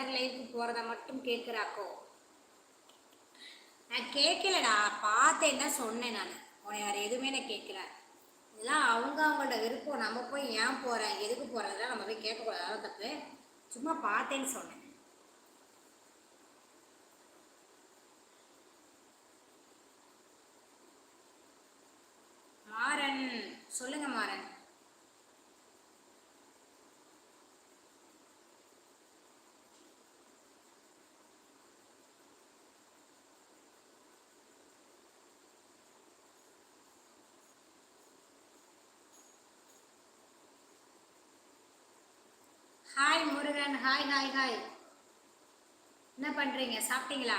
Other லைஃப்க்கு போகிறத மட்டும் கேட்குறாக்கோ நான் கேட்கலடா பார்த்தேன் தான் சொன்னேன் நான். உன்னை வேறு எதுவுமே நான் கேட்கல இதெல்லாம் அவங்க அவங்களோட விருப்பம். நம்ம போய் ஏன் போகிறேன் எதுக்கு போகிறதெல்லாம் நம்ம போய் கேட்கக்கூடாது. தப்பு. சும்மா பார்த்தேன்னு சொன்னேன். மாறன். சொல்லுங்க Maran. Hi Murugan. Hi hi hi என்ன பண்றீங்க? சாப்பிட்டீங்களா?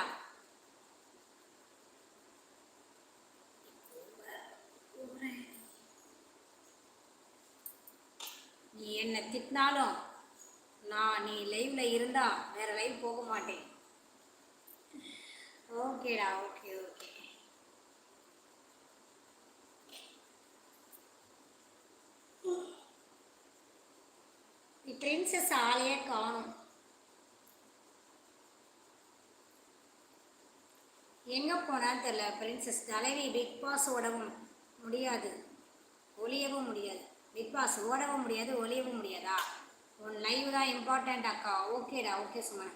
நீ என்ன திட்டினாலும் நான் நீ லைவ்ல இருந்தா வேற லைவ் போக மாட்டேன். ஓகேடா ஓகே ஓகே நீ பிரின்சஸ் ஆளையே காணும். எங்கே போனான்னு தெரில பிரின்சஸ் தலைவி பிக் பாஸ் ஓடவும் முடியாது. ஒளியவும் முடியாது. பிக் பாஸ் ஓடவும் முடியாது ஒளியவும் முடியாதா? உன் லைவ் தான் இம்பார்ட்டண்ட் அக்கா. ஓகேடா ஓகே சுமன்.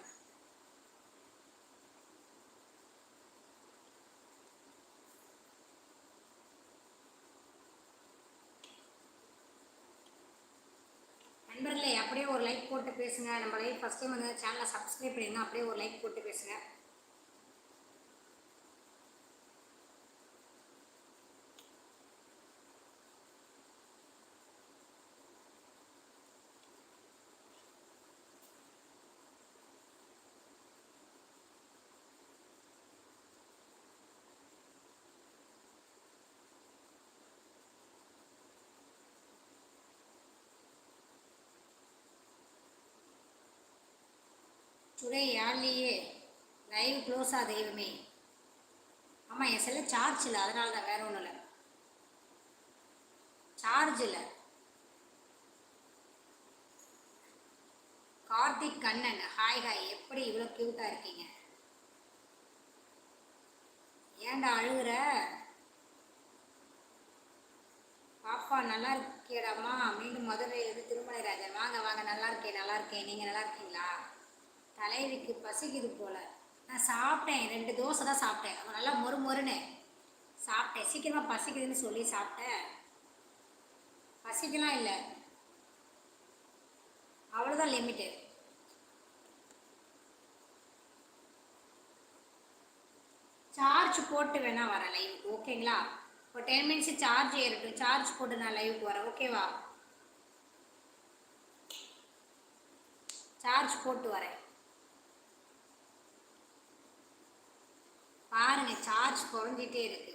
அப்படியே ஒரு லைக் போட்டு பேசுங்க. நம்ம லைவ் ஃபஸ்ட் டைம் வந்து சேனலை சப்ஸ்கிரைப் பண்ணிடுங்க அப்படியே ஒரு லைக் போட்டு பேசுங்க. டுடே யாழ்லையே லைவ் க்ளோஸா தெய்வமே. ஆமாம் என் செல்ல சார்ஜ் இல்லை அதனால தான் வேற ஒன்றும் இல்லை. சார்ஜ் இல்லை. கார்த்திக் கண்ணன் ஹாய் ஹாய் எப்படி இவ்வளோ க்யூட்டாக இருக்கீங்க? ஏன்டா அழுகுற? பாப்பா நல்லா இருக்கேடாம்மா மீண்டும் மதுரை திருமலை ராஜன் வாங்க வாங்க. நல்லா இருக்கேன் நல்லா இருக்கேன். நீங்கள் நல்லா இருக்கீங்களா? தலைவிக்கு பசிக்குது போல. நான் சாப்பிட்டேன் ரெண்டு தோசை தான் சாப்பிட்டேன். அவன் நல்லா மொறு மொறுன்னு. சாப்பிட்டேன். சீக்கிரமாக பசிக்குதுன்னு சொல்லி சாப்பிட்டேன். பசிக்கலாம் இல்லை. அவ்வளோதான் லிமிட்டு சார்ஜ் போட்டு வேணால் வரேன் லைவுக்கு ஓகேங்களா இப்போ டென் மினிட்ஸ் சார்ஜ் ஏறட்டும். சார்ஜ் போட்டு நான் லைவுக்கு வரேன் ஓகேவா சார்ஜ் போட்டு வரேன். பாருங்க சார்ஜ் குறைஞ்சிட்டே இருக்கு.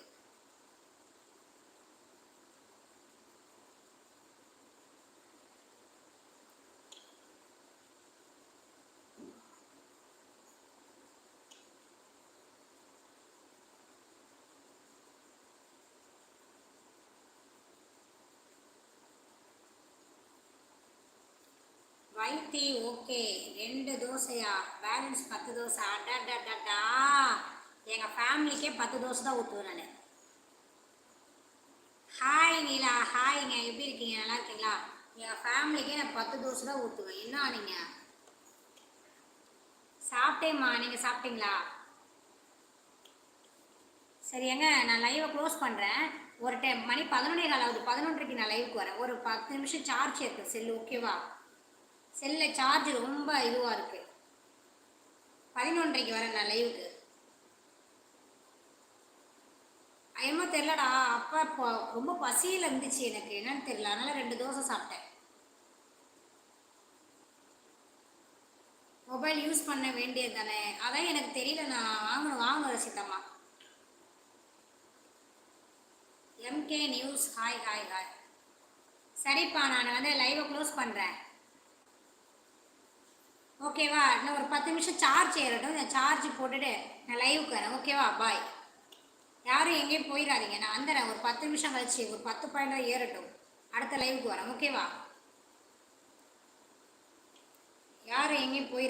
வைத்தி ஓகே ரெண்டு தோசையா? பேலன்ஸ் பத்து தோசை. அடடடடா. எங்கள் ஃபேமிலிக்கே பத்து தோசை தான் ஊற்றுவேன் நான். ஹாய் நீலா ஹாய்ங்க எப்படி இருக்கீங்க? நல்லா இருக்கீங்களா? எங்கள் ஃபேமிலிக்கே நான் பத்து தோசை தான் ஊற்றுவேன் என்ன நீங்கள் சாப்பிட்டேம்மா. நீங்கள் சாப்பிட்டீங்களா? சரி எங்க? நான் லைவை க்ளோஸ் பண்ணுறேன் ஒரு டைம் மணி பதினொன்னே கால் ஆகுது. பதினொன்றரைக்கு நான் லைவுக்கு வரேன். ஒரு பத்து நிமிஷம் சார்ஜ் இருக்குது செல்லு ஓகேவா செல்லில் சார்ஜ் ரொம்ப இதுவாக இருக்குது பதினொன்றைக்கு வரேன் நான் லைவுக்கு என்னமோ தெரிலடா அப்போ இப்போ ரொம்ப பசியில் இருந்துச்சு எனக்கு. என்னன்னு தெரியல. அதனால ரெண்டு தோசை சாப்பிட்டேன். மொபைல் யூஸ் பண்ண வேண்டியது தானே. அதான் எனக்கு தெரியல. நான் வாங்கணும். வாங்க ரசித்தம்மா M K news hi hi hi சரிப்பா நான் வந்து லைவை க்ளோஸ் பண்ணுறேன் ஓகேவா இன்னும் ஒரு பத்து நிமிஷம் சார்ஜ் ஏறட்டும். நான் சார்ஜ் போட்டுட்டு நான் லைவுக்கு வரேன். ஓகேவா பாய் யாரும் எங்கேயும் போயிடாதீங்க. நான் வந்துடுறேன் ஒரு பத்து நிமிஷம் கழிச்சு ஒரு பத்து பாயிண்ட் ஏறட்டும். அடுத்த லைவுக்கு வரேன். ஓகேவா யாரும் எங்கேயும் போயிட